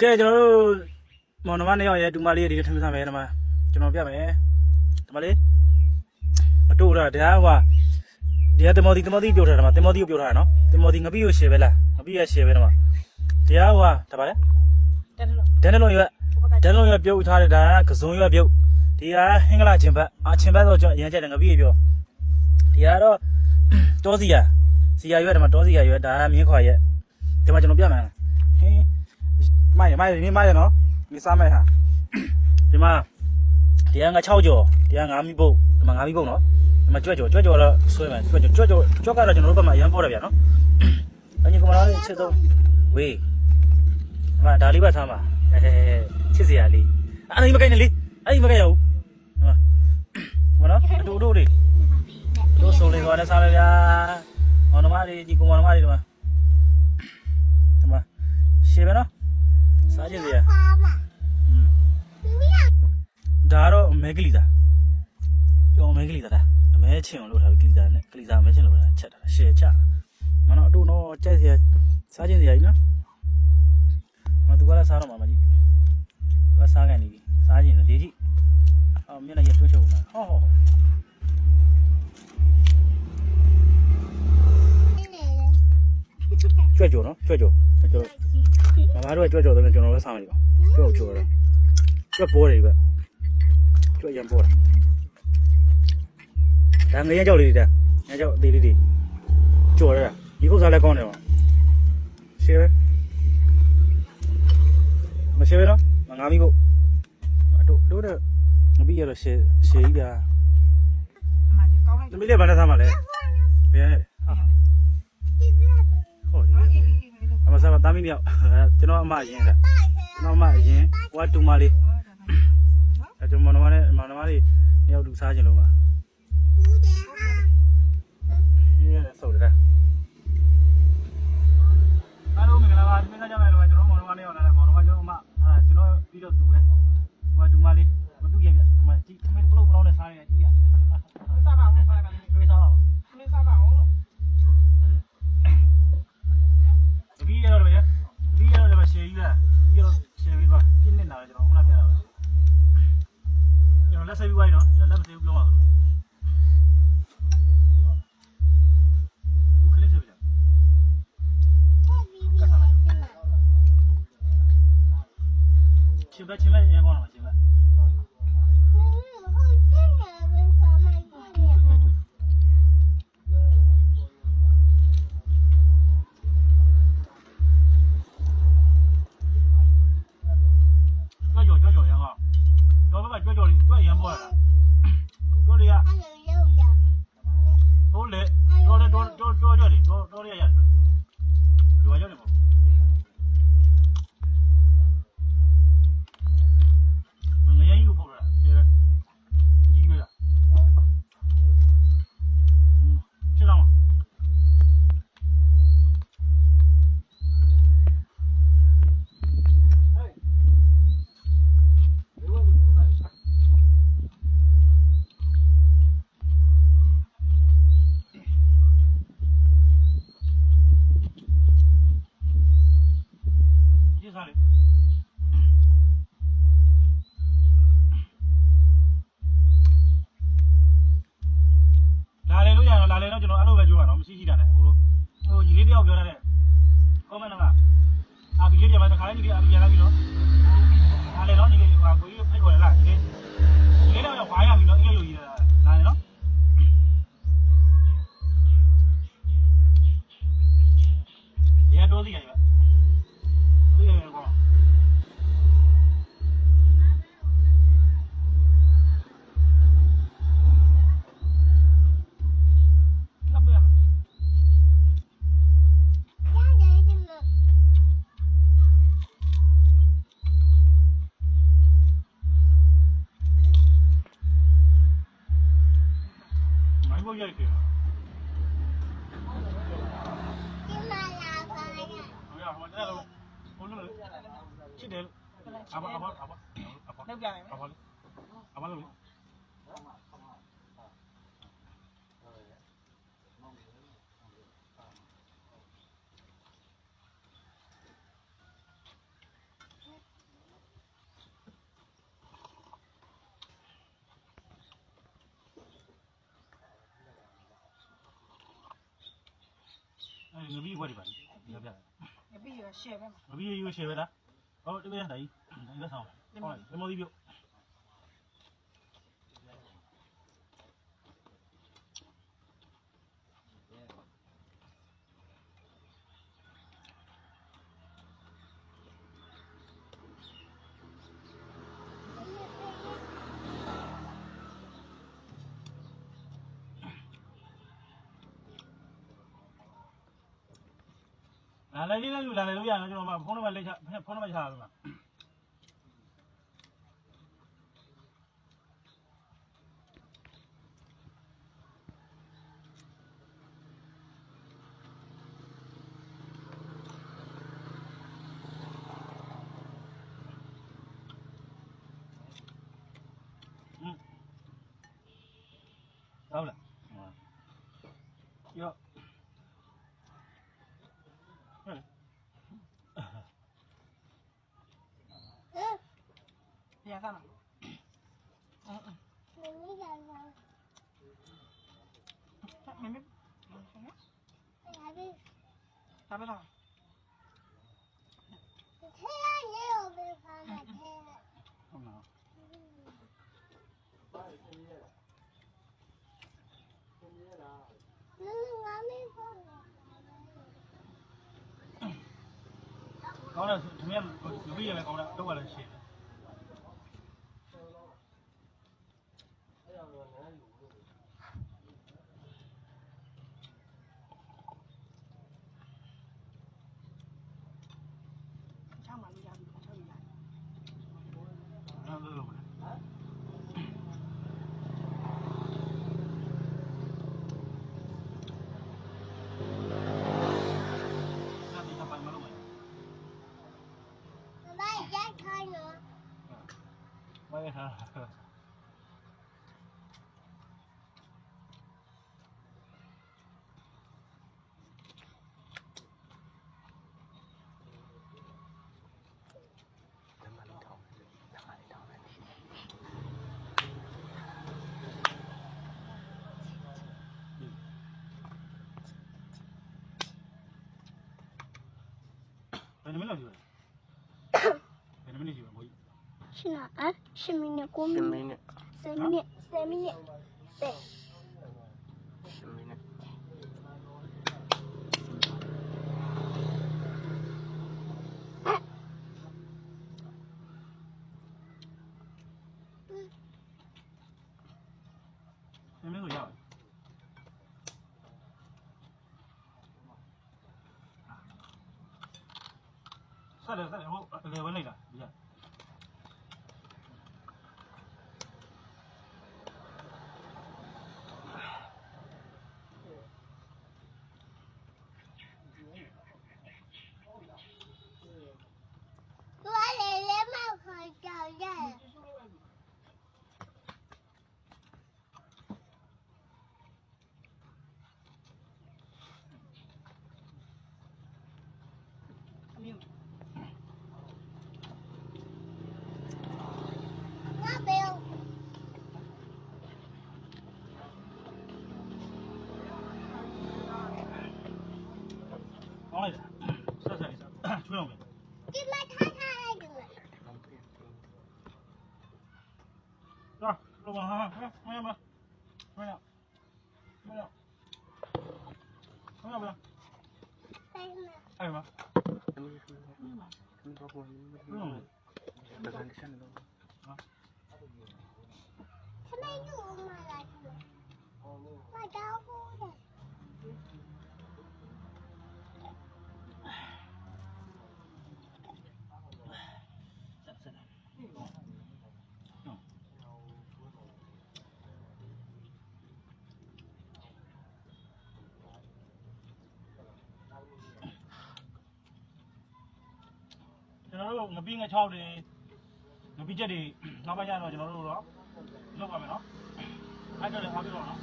ကဲကျွန်တော်တို့မောင်နှမနှစ်ယောက်ရဲ့ဒူမလေးတွေထမင်းစားမယ်ဒီမှာကျွန်တော်ပြမယ်ဒီမှာလေးအတူတာတရားဟွာဒီကတမော်ဒီတမော်ဒီပြောထားတာမှာတမော်ဒီကိုပြောထားတာနော်တမော်ဒီငပိကိုရှယ်ပဲလားငပိရရှယ်ပဲဒီမှာတရားဟွာဒါပါလေတက်လို့ဒန်နလုံးရွက်ဒန်နလုံးရွက်ပြုတ်ထားတဲ့ဒါကကစုံရွက်ပြုတ်ဒီကဟင်္ဂလာချင်းဘတ်အချင်းဘတ်တော့ကျွန်တော်အရင်ကျတဲ့ငပိပြောဒီကတော့တောစီယာစီယာရွက်ဒီမှာတောစီယာရွက်ဒါကမြင်းခွာရွက်ဒီမှာကျွန်တော်ပြမယ် ဟင်းမိုက်မိုက်မြင်းမိုက်ရနော်မြင်းစားမဲ့ဟာဒီမှာဒီကငါ6ကြော်ဒီကငါမိပုတ်ဒီမှာငါမိပုတ်နော်ဒီမှာကြွက်ကြော်ကြွက်ကြော်တော့ဆွဲမယ်ကြွက်ကြော်ကြွက်ကြော်ကြွက်ကတော့ကျွန်တော်တို့ဘက်မှာအရင်ပေါ်တယ်ဗျာနော်အညီကမလာလေးချစ်ဆုံးဝေးဒီမှာဒါလေးပဲထားမှာအဲချစ်စရာလေးအဲ့ဒီမကိုင်းနဲ့လေအဲ့ဒီမကိုင်းရဘူးဒီမှာဒီမှာနော်အတူတူလေးတို့ဆိုလေကောနဲ့စားလေဗျာ။မောင်နှမတွေဒီကောင်မောင်နှမတွေဒီမှာဒီမှာရှေ့ပဲနော်။ စားကြည့်စရာ။อืมဒါတော့မဲကလီတာ။ပြောမဲကလီတာဒါအမဲချင်းအောင်လုပ်ထားပြီးကလီတာနဲ့ကလီတာအမဲချင်းလုပ်ထားချက်တာရှေ့ချ။မနော်အတူတော့ကြိုက်စရာစားကြည့်စရာကြီးနော်။မသူကလည်းစားတော့မှာမကြီး။သူကစားကန်နေပြီ။စားကြည့်နေဒီကြည့်။အော်မျက်နှာရတွှချုပ်မှာ။ဟောဟောဟောကြွက်ကြော်နော်ကြွက်ကြော်ကြွ က်ကြော်မမတို့ကကြွက်ကြော်တော့ကျွန်တော်လည်းစားမယ်ဒီပါကြွက်ကြော်ရကြွက်ပေါ်တယ်ဗျကြွက်ရံပေါ်တာဒါငရဲကြောက်လေးတွေဒါငရဲကြောက်အသေးလေးတွေကြော်ရတာဒီကုတ်စားလည်းကောင်းတယ်ပါရှယ်မရှယ်နော်မငါမီကိုအတို့တို့တော့မပြီးရတော့ရှယ်ရှယ်ကြီးဗျာအမှန်ကြီးကောင်းလိုက်သမီးလေးဘာနဲ့စားမှာလဲဘယ်နဲ့ဟာ မစားမသားမီးမြောက်ကျွန်တော်အမအရင်ကကျွန်တော်အမအရင်ဟိုကတူမလေးအဲကျွန်တော်မနမနဲ့မနမလေးမြောက်တူစားခြင်းလို့ပါဒီရဆောက်တယ်အား တော့လည်းရှယ်ကြီးလားတပီးရတော့ရှယ်ပြီးသွားပြင်းနေတာပဲကျွန်တော်ခုနပြတာပဲကျွန်တော်လက်ဆေးပြီးသွားပြီနော်ကျွန်တော်လက်မဆေးဘူးပြောပါဘူးဘူးခလစ်ဆေးပြကြချစ်ပဲချစ်ပဲရန်ကောင်းလာမှာချစ်ပဲ चालेल Chidel, apa apa apa apa? Apa apa? Apa lagi? Nabi buat di mana? Nabi. ပြီးရော share ပဲမှာ အဘိရယူရှယ်ပဲလားဟုတ်တယ်ဗျာဒါကြီးဒါကြီးလက်ဆောင်ဟုတ်တယ်မော်ဒီပြုတ် လာလေလေးလေးလာလေလို့ရနော်ကျွန်တော်ဖုန်းနံပါတ်လက်ချဖုန်းနံပါတ်ချတာလို့လား Ya kan? Mami jalan. Mami. Habis. Habis apa? ကောင်းတယ်ဆိုသမီးကလူကြီးရပဲကောင်းတာတော့လည်းရှင်းတယ်ချောင်းမှာလူ أنا من اجيبها أنا من اجيبها Şuna al. Şımine kum. Şımine. Semine. Semine. De. Şımine. Em biết rồi nhở? Sao để sao để lều bên này? 朋友们，进来看看那个了。来，老板哈，看，摸一下吧，摸一下，摸一下，摸一下不啦？干什么？嗯，嗯，嗯，嗯，嗯。嗯。他买肉买了，辣椒。 ငပိငါ6တွေငပိချက်တွေနောက်ပိုင်းကျတော့ကျွန်တော်တို့တော့လောက်ပါမယ်နော်အဲ့တော့လည်းအားပြတော့နော်